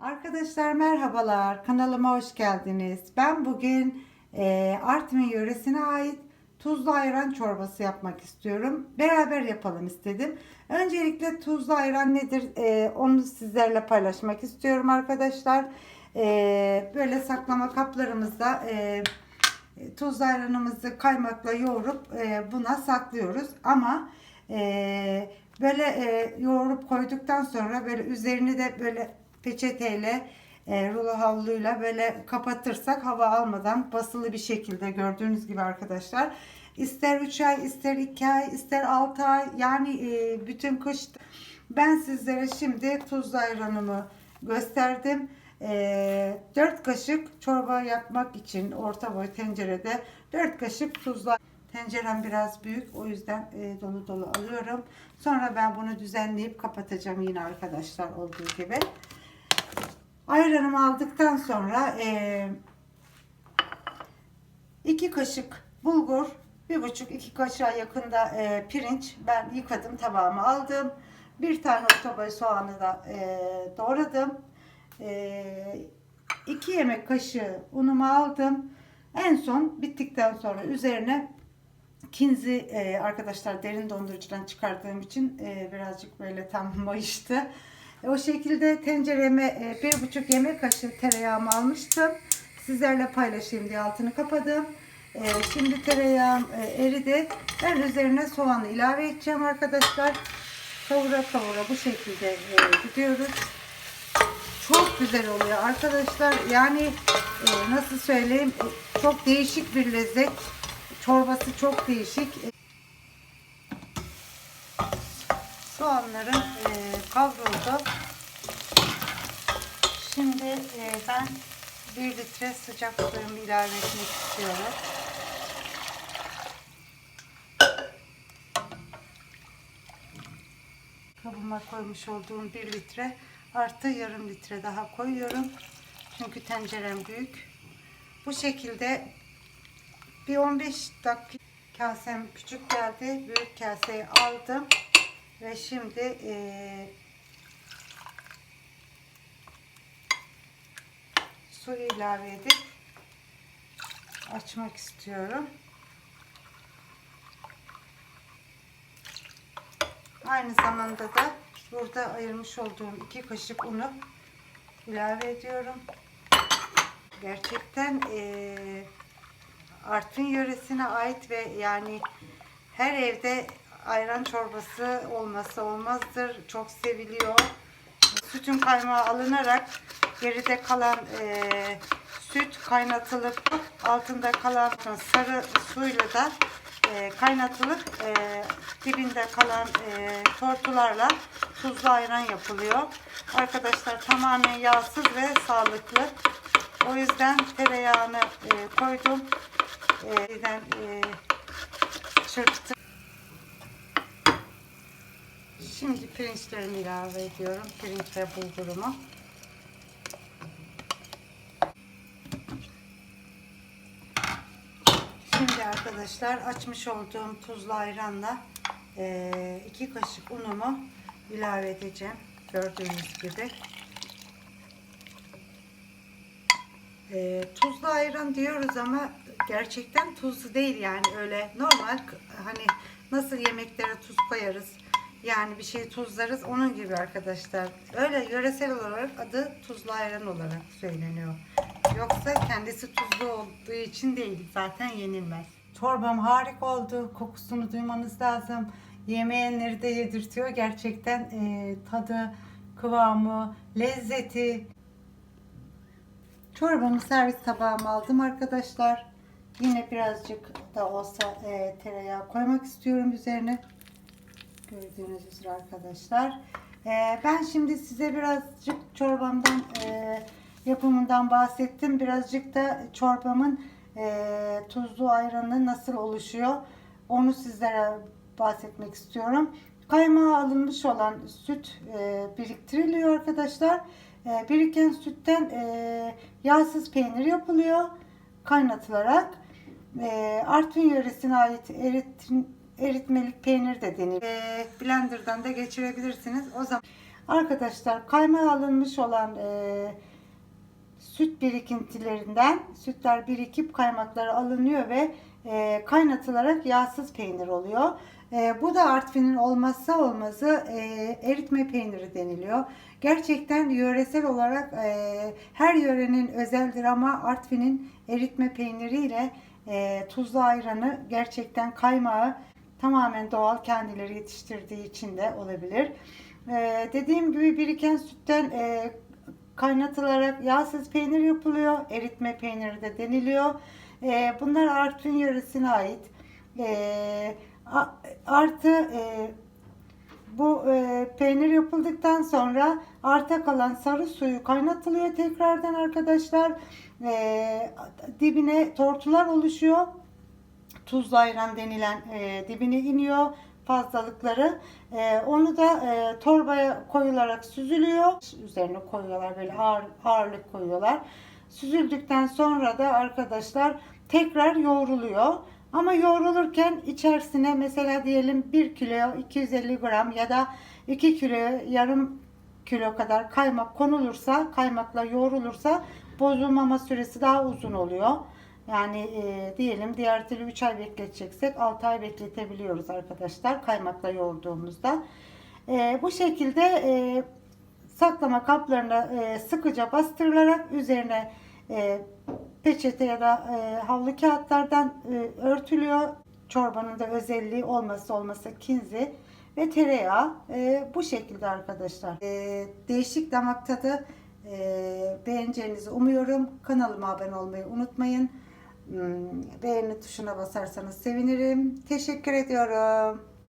Arkadaşlar merhabalar. Kanalıma hoş geldiniz. Ben bugün e, Artvin yöresine ait tuzlu ayran çorbası yapmak istiyorum. Beraber yapalım istedim. Öncelikle tuzlu ayran nedir? E, onu sizlerle paylaşmak istiyorum arkadaşlar. E, böyle saklama kaplarımızda e, tuzlu ayranımızı kaymakla yoğurup e, buna saklıyoruz. Ama e, böyle e, yoğurup koyduktan sonra böyle üzerini de böyle peçeteyle e, rulo havluyla böyle kapatırsak hava almadan basılı bir şekilde gördüğünüz gibi arkadaşlar ister 3 ay ister 2 ay ister 6 ay yani e, bütün kış ben sizlere şimdi tuzlu ayranımı gösterdim. E, 4 kaşık çorba yapmak için orta boy tencerede 4 kaşık tuzlu Tencerem biraz büyük o yüzden e, dolu dolu alıyorum. Sonra ben bunu düzenleyip kapatacağım yine arkadaşlar olduğu gibi. Ayranımı aldıktan sonra e, iki kaşık bulgur, bir buçuk iki kaşığa yakında e, pirinç ben yıkadım tabağıma aldım. Bir tane orta boy soğanı da e, doğradım. E, iki yemek kaşığı unumu aldım. En son bittikten sonra üzerine kinzi e, arkadaşlar derin dondurucudan çıkardığım için e, birazcık böyle tam mayıştı. O şekilde tencereme e, bir buçuk yemek kaşığı tereyağımı almıştım. Sizlerle paylaşayım diye altını kapadım. E, şimdi tereyağım e, eridi. Ben üzerine soğanı ilave edeceğim arkadaşlar. Kavura kavura bu şekilde gidiyoruz. Çok güzel oluyor arkadaşlar. Yani nasıl söyleyeyim çok değişik bir lezzet. Çorbası çok değişik. Soğanlarım e, kavruldu. Şimdi e, ben 1 litre sıcak suyumu ilave etmek istiyorum. Kabıma koymuş olduğum 1 litre artı yarım litre daha koyuyorum. Çünkü tencerem büyük. Bu şekilde bir 15 dakika kasem küçük geldi. Büyük kaseyi aldım. Ve şimdi eee su ilave edip açmak istiyorum. Aynı zamanda da burada ayırmış olduğum iki kaşık unu ilave ediyorum. Gerçekten eee Artvin yöresine ait ve yani her evde ayran çorbası olması olmazdır. Çok seviliyor. Sütün kaymağı alınarak geride kalan e, süt kaynatılıp altında kalan sarı suyla da e, kaynatılıp e, dibinde kalan e, tortularla tuzlu ayran yapılıyor. Arkadaşlar tamamen yağsız ve sağlıklı. O yüzden tereyağını e, koydum. E, e, çırptım. Şimdi pirinçlerimi ilave ediyorum. Pirinç ve bulgurumu. Şimdi arkadaşlar açmış olduğum tuzlu ayranla e, iki kaşık unumu ilave edeceğim. Gördüğünüz gibi. E, tuzlu ayran diyoruz ama gerçekten tuzlu değil yani öyle normal hani nasıl yemeklere tuz koyarız yani bir şey tuzlarız onun gibi arkadaşlar. Öyle yöresel olarak adı tuzlu ayran olarak söyleniyor. Yoksa kendisi tuzlu olduğu için değil. Zaten yenilmez. Çorbam harika oldu. Kokusunu duymanız lazım. Yemeyenleri de yedirtiyor. Gerçekten e, tadı, kıvamı, lezzeti. Çorbamı servis tabağıma aldım arkadaşlar. Yine birazcık da olsa e, tereyağı koymak istiyorum üzerine. Gördüğünüz üzere arkadaşlar. E, ben şimdi size birazcık çorbamdan e, yapımından bahsettim. Birazcık da çorbamın e, tuzlu ayranı nasıl oluşuyor onu sizlere bahsetmek istiyorum. Kaymağı alınmış olan süt e, biriktiriliyor arkadaşlar. Biriken sütten yağsız peynir yapılıyor kaynatılarak. E, Artvin yöresine ait eritim, eritmelik peynir de denir. E, blenderdan da geçirebilirsiniz. O zaman Arkadaşlar kaymağı alınmış olan e, süt birikintilerinden sütler birikip kaymakları alınıyor ve e, kaynatılarak yağsız peynir oluyor. E, bu da Artvin'in olmazsa olmazı e, eritme peyniri deniliyor. Gerçekten yöresel olarak e, her yörenin özeldir ama Artvin'in eritme peyniriyle e, tuzlu ayranı gerçekten kaymağı tamamen doğal kendileri yetiştirdiği için de olabilir. E, dediğim gibi biriken sütten e, kaynatılarak yağsız peynir yapılıyor. Eritme peyniri de deniliyor. E, bunlar Artvin yöresine ait. E, artı e, bu e, peynir yapıldıktan sonra arta kalan sarı suyu kaynatılıyor tekrardan arkadaşlar. E, dibine tortular oluşuyor. Tuzlu ayran denilen e, dibine iniyor fazlalıkları. E, onu da e, torbaya koyularak süzülüyor. Üzerine koyuyorlar böyle ağır, ağırlık koyuyorlar. Süzüldükten sonra da arkadaşlar tekrar yoğruluyor. Ama yoğrulurken içerisine mesela diyelim 1 kilo 250 gram ya da 2 kilo yarım kilo kadar kaymak konulursa, kaymakla yoğrulursa bozulmama süresi daha uzun oluyor. Yani e, diyelim diğer türlü 3 ay bekleteceksek 6 ay bekletebiliyoruz arkadaşlar kaymakla yoğurduğumuzda. E, bu şekilde e, saklama kaplarına e, sıkıca bastırılarak üzerine e, peçete ya da e, havlu kağıtlardan e, örtülüyor. Çorbanın da özelliği olması olmasa kinzi ve tereyağı E, bu şekilde arkadaşlar. E, değişik damak tadı e, beğeneceğinizi umuyorum. Kanalıma abone olmayı unutmayın. Hmm, Beğeni tuşuna basarsanız sevinirim. Teşekkür ediyorum.